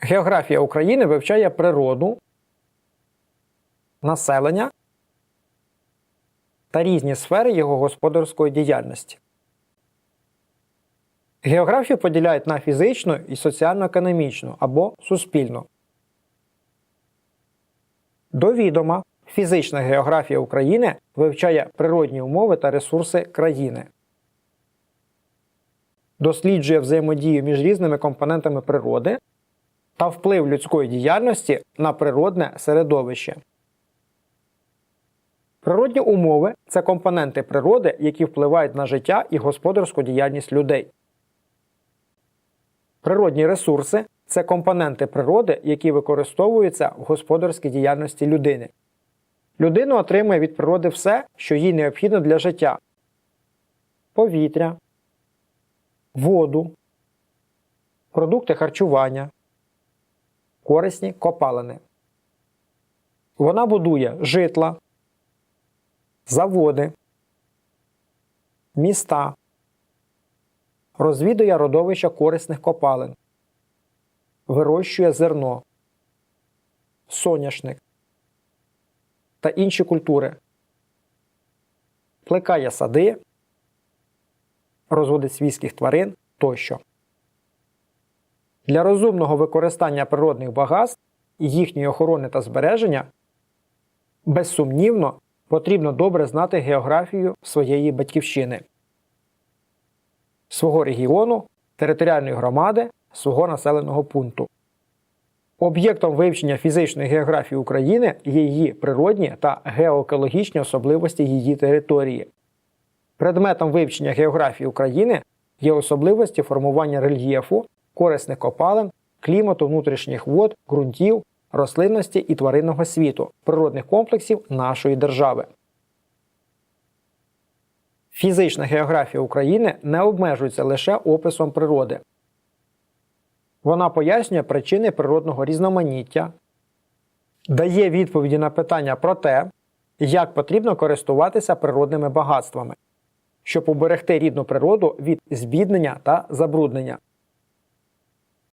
Географія України вивчає природу, населення та різні сфери його господарської діяльності. Географію поділяють на фізичну і соціально-економічну або суспільну. До відома, фізична географія України вивчає природні умови та ресурси країни. Досліджує взаємодію між різними компонентами природи та вплив людської діяльності на природне середовище. Природні умови це компоненти природи, які впливають на життя і господарську діяльність людей. Природні ресурси це компоненти природи, які використовуються в господарській діяльності людини. Людина отримує від природи все, що їй необхідно для життя: повітря, воду, продукти харчування, корисні копалини. Вона будує житла, заводи, міста, розвідує родовища корисних копалин, вирощує зерно, соняшник та інші культури, плекає сади, розводить свійських тварин тощо. Для розумного використання природних багатств і їхньої охорони та збереження безсумнівно потрібно добре знати географію своєї батьківщини, свого регіону, територіальної громади, свого населеного пункту. Об'єктом вивчення фізичної географії України є її природні та геоекологічні особливості її території. Предметом вивчення географії України є особливості формування рельєфу, корисних копалин, клімату внутрішніх вод, ґрунтів, рослинності і тваринного світу, природних комплексів нашої держави. Фізична географія України не обмежується лише описом природи. Вона пояснює причини природного різноманіття, дає відповіді на питання про те, як потрібно користуватися природними багатствами, щоб уберегти рідну природу від збіднення та забруднення.